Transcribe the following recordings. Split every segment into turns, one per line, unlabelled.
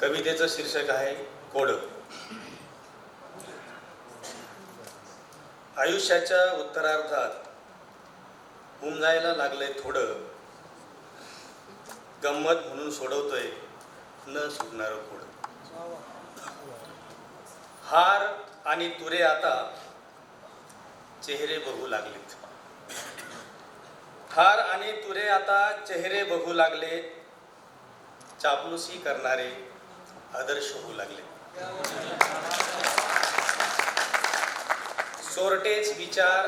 कवितेचं शीर्षक आहे कोड. आयुष्याच्या उत्तरार्धात उमजायला लागलंय थोडं. गंमत म्हणून सोडवतोय न सुटणार कोड. हार आणि तुरे आता चेहरे बघू लागलेत. हार आणि तुरे आता चेहरे बघू लागले चापलूसी करणारे आदर्श होऊ लागले. चोरटेच विचार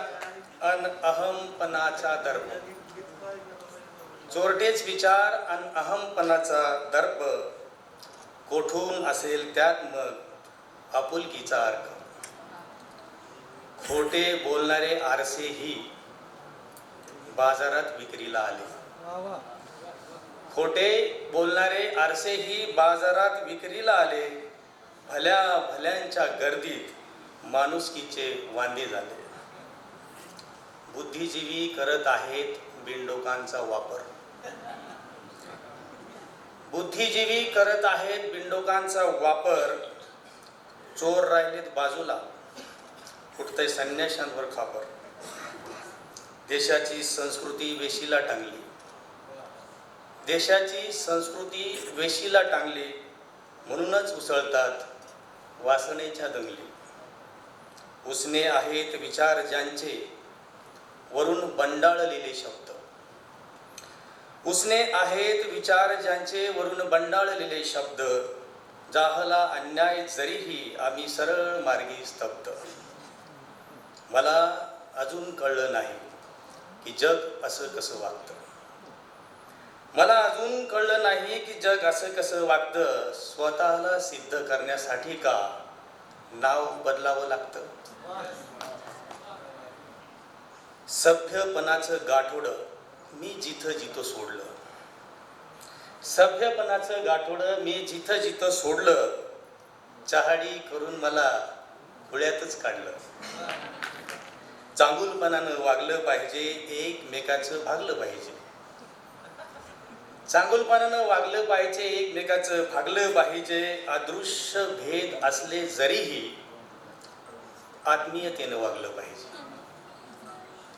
अन अहमपणाचा दर्प. चोरटेच विचार अन अहमपणाचा दर्प कोठून असेल त्यात मग आपुलकीचा अर्क. खोटे बोलणारे आरसेही बाजारात विक्रीला आले. खोटे बोलणारे आरसेही बाजारात विक्रीला आले. भल्या भल्यांच्या गर्दीत माणुसकीचे वांदे झाले. बुद्धिजीवी करत आहेत बिंडोकांचा वापर. बुद्धिजीवी करत आहेत बिंडोकांचा वापर. चोर राहिलेत बाजूला. फुटतंय संन्याशांवर खापर. देशाची संस्कृती वेशीला टांगली. देशाची संस्कृती वेशीला टांगले म्हणूनच उसळतात वासनेच्या दंगली. उसने आहेत विचार ज्यांचे वरून बंडाळलेले शब्द. उसने आहेत विचार ज्यांचे वरून बंडाळलेले शब्द. जाहला अन्याय जरीही आम्ही सरळ मार्गी स्तब्ध. मला अजून कळलं नाही की जग असं कसं वागतं. मला अजून कळलं नाही की जग असं कसं वागतं स्वतःला सिद्ध करण्यासाठी का नाव बदलावं लागतं? सभ्यपणाचं गाठोड मी जिथं जिथं सोडलं. सभ्यपणाचं गाठोड मी जिथं जिथं सोडलं चहाडी करून मला खुळ्यातच काढलं. चांगुलपणानं वागलं पाहिजे एकमेकाचं भागलं पाहिजे. चांगुलपणानं वागलं पाहिजे एकमेकाचं भागलं पाहिजे अदृश्य भेद असले जरीही आत्मीयतेनं वागलं पाहिजे.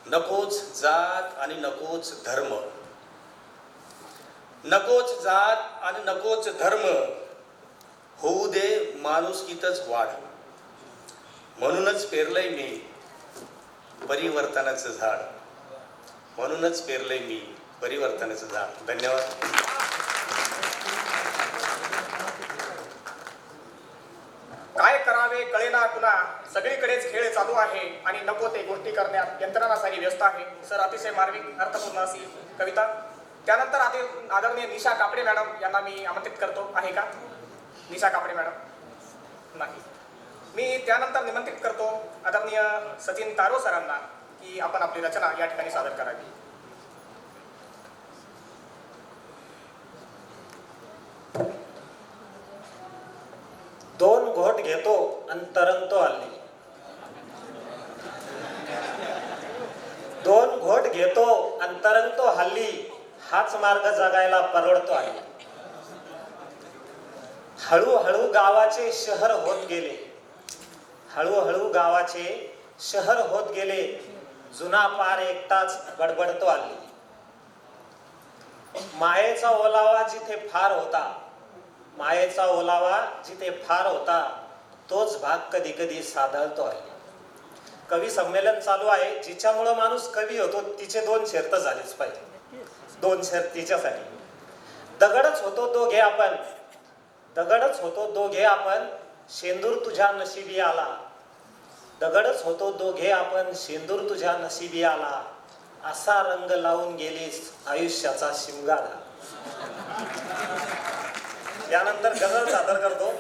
नकोच जात आणि नकोच धर्म. नकोच जात आणि नकोच धर्म होऊ दे माणुसकीतच वाढ. म्हणूनच पेरलंय मी परिवर्तनाचं झाड. म्हणूनच पेरलंय मी परिवर्तनाचं झाड. धन्यवाद.
काय करावे कळेना कुणा सगळीकडेच खेळ चालू आहे आणि नको ते गोष्टी करण्यात. यंत्रणा सारी व्यस्त आहे. सर अतिशय मार्मिक अर्थपूर्ण अशी कविता? त्यानंतर आधी आदरणीय निशा कापडे मॅडम यांना मी आमंत्रित करतो. आहे का? निशा कापडे मॅडम. नाही. मी त्यानंतर निमंत्रित करतो आदरणीय सचिन तारो सरांना की आपण आपली रचना या ठिकाणी सादर करावी.
दोन घेतो आणि तरंगतो हल्ली. दोन घोट घेतो आणि तरंगतो हल्ली. हाच मार्ग जगायला परवडतो आहे. हळूहळू गावाचे शहर होत गेले. हळूहळू गावाचे शहर होत गेले. जुना पार एकटाच गडबडतो आली मायेचा ओलावा जिथे फार होता मायेचा ओलावा जिथे फार होता तोच भाग कधी कधी साधळतो आहे कवी संमेलन चालू आहे जिच्यामुळं माणूस कवी होतो तिचे दोन शर्त झालीच पाहिजे. दोन शर्त तिच्यासाठी. दगडच होतो दोघे आपण. दगडच होतो दोघे आपण शेंदूर तुझ्या नशिबी आला. दगडच होतो दोघे आपण शेंदूर तुझ्या नशिबी आला. असा रंग लावून गेलीस आयुष्याचा शिमगाला त्यानंतर गजल सादर करतो.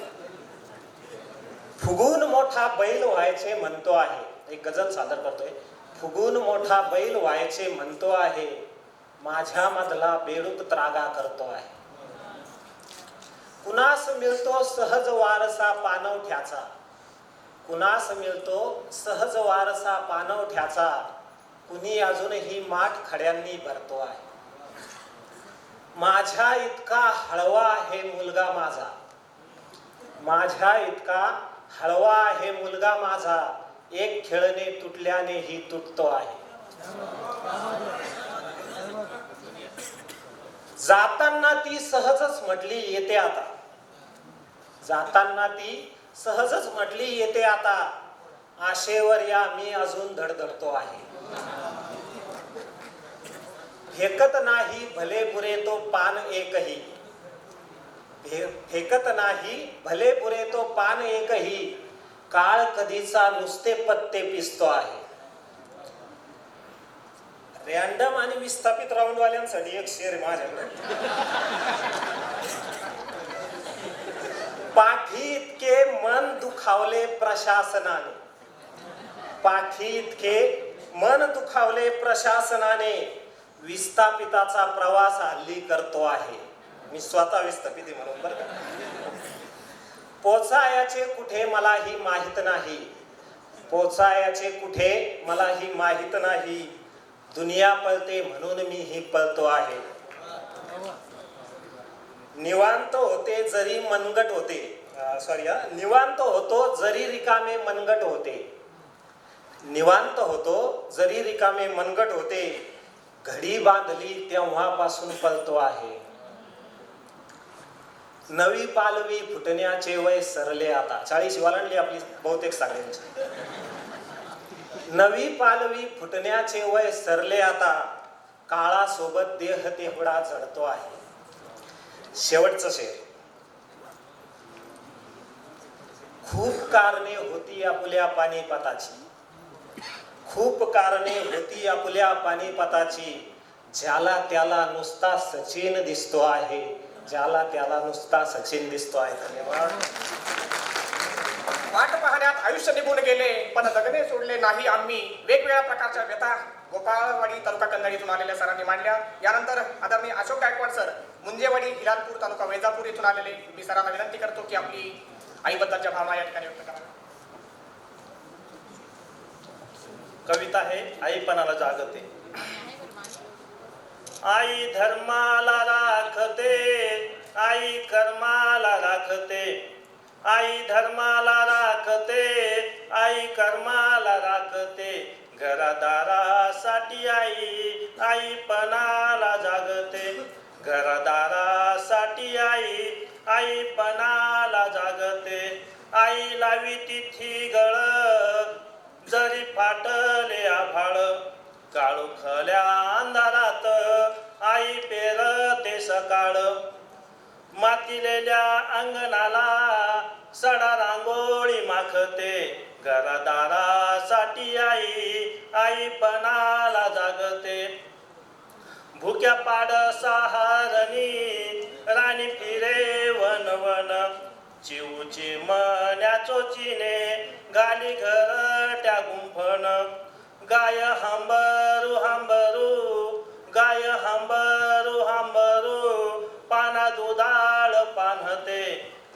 फुगून मोठा बैल व्हायचे म्हणतो आहे. एक गझल सादर करतोय. फुगून मोठा बैल व्हायचे म्हणतो आहे. माझ्या मधला बेडूक त्रागा करतो आहे. कुणास मिळतो सहज वारसा पानवठ्याचा? कुणास मिळतो सहज वारसा पानवठ्याचा? कुणी अजूनही माठ खड्यांनी भरतो आहे. माझ्या इतका हळवा आहे मुलगा माझा. माझ्या इतका हळवा आहे मुलगा माझा. एक खेळणे तुटल्यानेही तुटतो आहे. जाताना ती सहजच म्हटली येते आता. जाताना ती सहजच म्हटली येते आता. आशेवर या मी अजून धडधडतो आहे. फेकत नाही भले बुरे तो पान एकही. फेकत नाही भले पुरे तो पान एकही. काळ कधीचा नुसते पत्ते पिसतो आहे. रॅन्डम आणि विस्थापित राऊंडवाल्यांसाठी एक शेर माझ्याकडे. पाठी इतके मन दुखावले प्रशासनाने. पाठी इतके मन दुखावले प्रशासनाने. विस्थापिताचा प्रवास हल्ली करतो आहे. मी स्वतः विस्थापित आहे म्हणून बरं का. पोचायाचे कुठे मलाही माहीत नाही. पोचायाचे कुठे मला ही माहीत नाही. दुनिया पळते म्हणून मी ही पळतो आहे. निवांत होते जरी मनगट होते. सॉरी निवांत होतो जरी रिकामे मनगट होते. निवांत होतो जरी रिकामे मनगट होते. घडी बांधली तेव्हापासून पळतो आहे. नवी पालवी फुटण्याचे वय सरले आता. चाळीस वालांडली आपली बहुतेक सगळ्यांची. नवी पालवी फुटण्याचे वय सरले आता. काळासोबत देह तेवढा जडतो आहे. शेवटचं शेर. खूप कारणे होती आपुल्या पानिपताची. खूप कारणे होती आपुल्या पानिपताची. ज्याला त्याला नुसता सचिन दिसतो आहे. ज्याला त्याला नुसता सचिन दिसतो आहे धन्यवाद.
वाट पाहण्यात आयुष्य निघून गेले पण जगणे सोडले नाही आम्ही. वेगवेगळ्या प्रकारच्या व्यथा गोपाळवाडी तालुका कन्नडीतून आलेल्या सरांनी मांडल्या. यानंतर आदरणीय अशोक गायकवाड सर मुंजेवाडी हिलालपूर तालुका वेजापूर येथून आलेले. मी सरांना विनंती करतो की आपली आईबद्दलच्या भावना या ठिकाणी व्यक्त करा.
कविता हे आईपणाला जागते. आई धर्माला राखते आई कर्माला राखते. आई धर्माला राखते आई कर्माला राखते. घरादारासाठी आई आईपणाला जागते. घरादारासाठी आई आईपणाला जागते. आई लावी तिथी गळ जरी फाटले आभाळ. काळू खल्या सकाळ. मातीलेल्या अंगणाला सडा रांगोळी माखते. घरादारासाठी आई आईपणाला जागते. भुक्या पाड सहारणी राणी फिरे वन वन. चिवची मन्या चोचीने गाली घर त्या गुंफण. गाय हंबर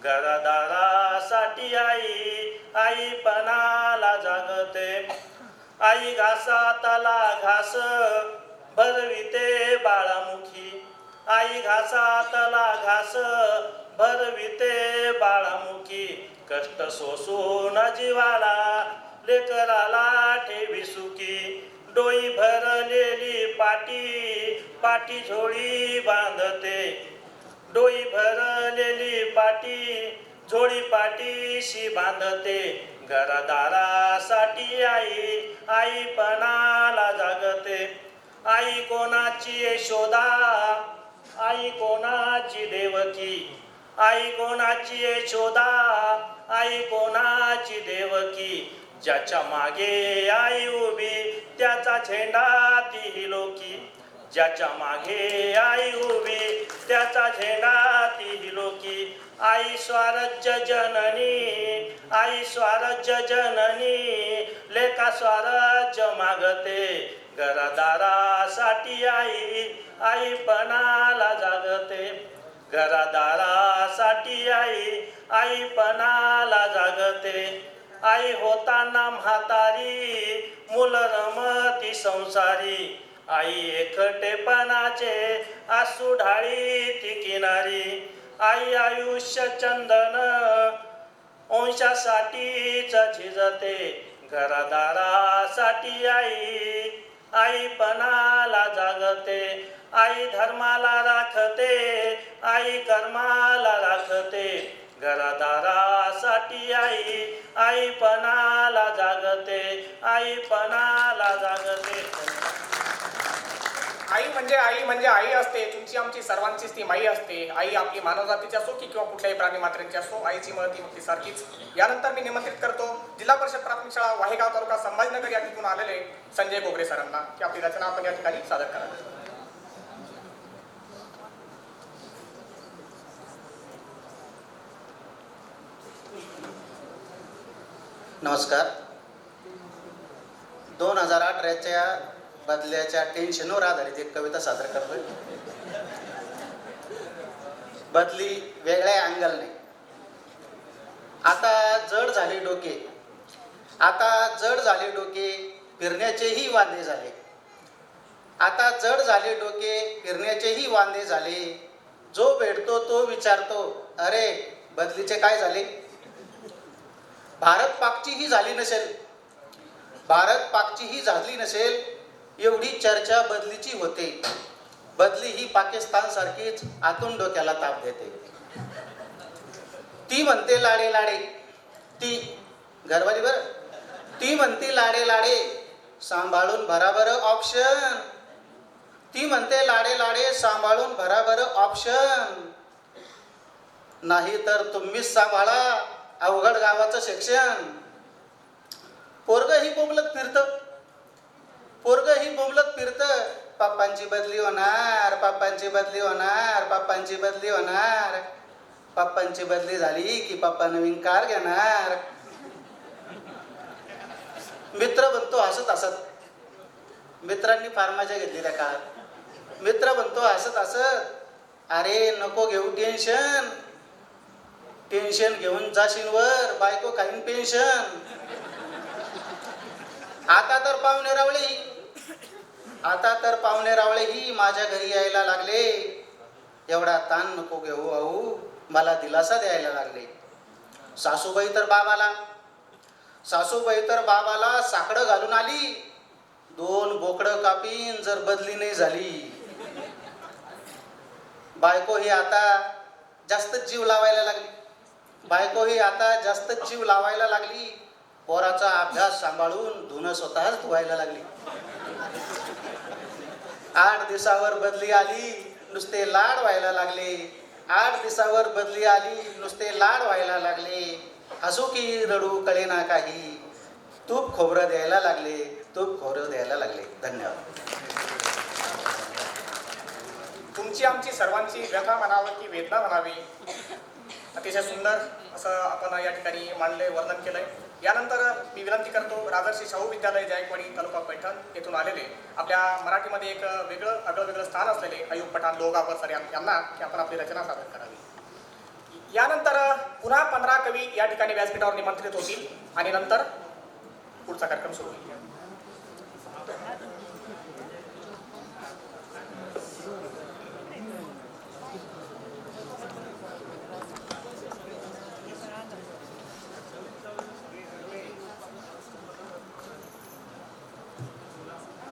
घरदारासाठी आई आई पणाला जागते. आई घासातला घास भरविते बाळामुखी. आई घासातला घास भरविते बाळामुखी. कष्ट सोसून जीवाला लेकराला ठेवी सुखी. डोई भरलेली पाटी पाटी झोळी बांधते. डोई भरलेली पाटी झोळी पाटीशी बांधते. घरदारासाठी आई आई पणाला जागते. आई कोणाची शोधा? आई कोणाची देवकी? आई कोणाची शोधा? आई कोणाची देवकी? ज्याच्या मागे आई उभी त्याचा झेंडा ती लोकी. ज्याच्या मागे आई उभी त्याचा झेंडा ती लोकी. आई स्वराज्य जननी आई स्वराज्य जननी लेखा स्वराज्य मागते. घरादारासाठी आई आई पणाला जागते. घरादारासाठी आई आई पणाला जागते. आई होताना म्हातारी मुल रमती संसारी. आई एकटेपणाचे आसू ढाळी ती किनारी. आई आयुष्य चंदन वंशासाठीच झिजते घरदारासाठी आई. आई पणाला जागते आई धर्माला राखते आई कर्माला राखते घरदारासाठी आई. आई पणाला जागते आई पणाला जागते.
आई म्हणजे आई म्हणजे आई असते. तुमची आमची सर्वांचीच ती माई असते. आई आपली मानवजातीची असो की किंवा कुठल्याही प्राणी मात्रेंची असो आईची मळती मुक्ती सारखीच. यानंतर मी निमंत्रित करतो जिल्हा परिषद प्राथमिक शाळा वाहेगाव तालुका संभाजीनगर या ठिकाणून आलेले संजय गोगरे सरांना. की आपली रचना आपण या ठिकाणी सादर करावी.
नमस्कार. दोन हजार अठराच्या बदल्याच्या टेन्शनवर आधारित एक कविता सादर करतोय. बदली वेगळ्या अँगलने आता जड झाले डोके. आता जड झाले डोके फिरण्याचेही वांदे झाले. आता जड झाले डोके फिरण्याचेही वांदे झाले. जो भेटतो तो विचारतो अरे बदलीचे काय झाले? भारत पाकची ही झाली नसेल. भारत पाकची ही झाली नसेल एवढी चर्चा बदलीची होते. बदली ही पाकिस्तान सारखीच आतून डोक्याला ताप देते. ती म्हणते लाडे लाडे. ती घरवाली बर. ती म्हणते लाडे लाडे. सांभाळून भराबर ऑप्शन ती म्हणते लाडे लाडे सांभाळून भराबर ऑप्शन नाही तर तुम्हीच सांभाळा. अवघड गावाचं शिक्षण. पोरग ही बोंबलत फिरतं. पोरग ही बोंबलत फिरत. पप्पांची बदली होणार पप्पांची बदली होणार पप्पांची बदली होणार. पप्पांची बदली झाली की पप्पा नवीन कार घेणार. मित्र बनतो हसत हसत. मित्रांनी फार मजा घेतली त्या काळात. मित्र बनतो हसत हसत. अरे नको घेऊ टेन्शन. टेन्शन घेऊन जाशील वर बायको काही पेन्शन. आता तर पाहुणे रावळे आता तर पाहुणे रावळेही माझ्या घरी यायला लागले. एवढा ताण नको घेऊ अहो. मला दिलासा द्यायला लागले. सासूबाई तर बाबाला. सासूबाई तर बाबाला साकडं घालून आली. दोन बोकडं कापीन जर बदली नाही झाली. बायको ही आता जास्त जीव लावायला लागली. बायको ही आता जास्त जीव लावायला लागली. पोराचा अभ्यास सांभाळून धुणं स्वतःच धुवायला लागली. आठ दिवसावर बदली आली नुसते लाड व्हायला लागले. आठ दिवसावर बदली आली नुसते लाड व्हायला लागले. हसू की रडू कळेना काही. तूप खोबरं द्यायला लागले तूप खोबरं द्यायला लागले. धन्यवाद.
तुमची आमची सर्वांची व्यथा म्हणावं की वेदना म्हणावी अतिशय सुंदर असं आपण या ठिकाणी मांडलंय वर्णन केलंय. यानंतर मी विनंती करतो राजर्षी शाहू विद्यालय जायकवाडी तालुका पैठण येथून आलेले. आपल्या मराठीमध्ये एक वेगळं आगळं वेगळं स्थान असलेले अयुब पठाण लोगावर सर यांना की आपण आपली रचना सादर करावी. यानंतर पुन्हा पंधरा कवी या ठिकाणी व्यासपीठावर निमंत्रित होतील आणि नंतर पुढचा कार्यक्रम सुरू होईल.